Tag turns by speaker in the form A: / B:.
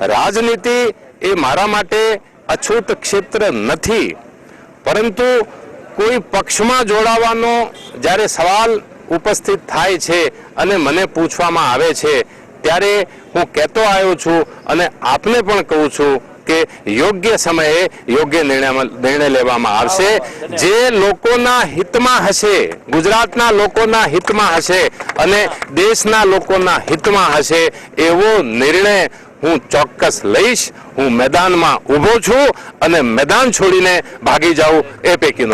A: રાજનીતિ એ મારા માટે અછૂત ક્ષેત્ર નથી. પરંતુ કોઈ પક્ષમાં જોડાવાનો જ્યારે સવાલ ઉપસ્થિત થાય છે અને મને પૂછવામાં આવે છે ત્યારે હું કહેતો આવ્યો છું અને આપને પણ કહું છું કે યોગ્ય સમયે યોગ્ય નિર્ણય લેવામાં આવશે. જે લોકોના હિતમાં હશે ગુજરાતના લોકોના હિતમાં હશે અને દેશના લોકોના હિતમાં હશે એવો નિર્ણય હું ચોક્કસ લઈશ. હું મેદાનમાં ઊભો છું અને મેદાન છોડીને ભાગી જાઉં એ પૈકીનો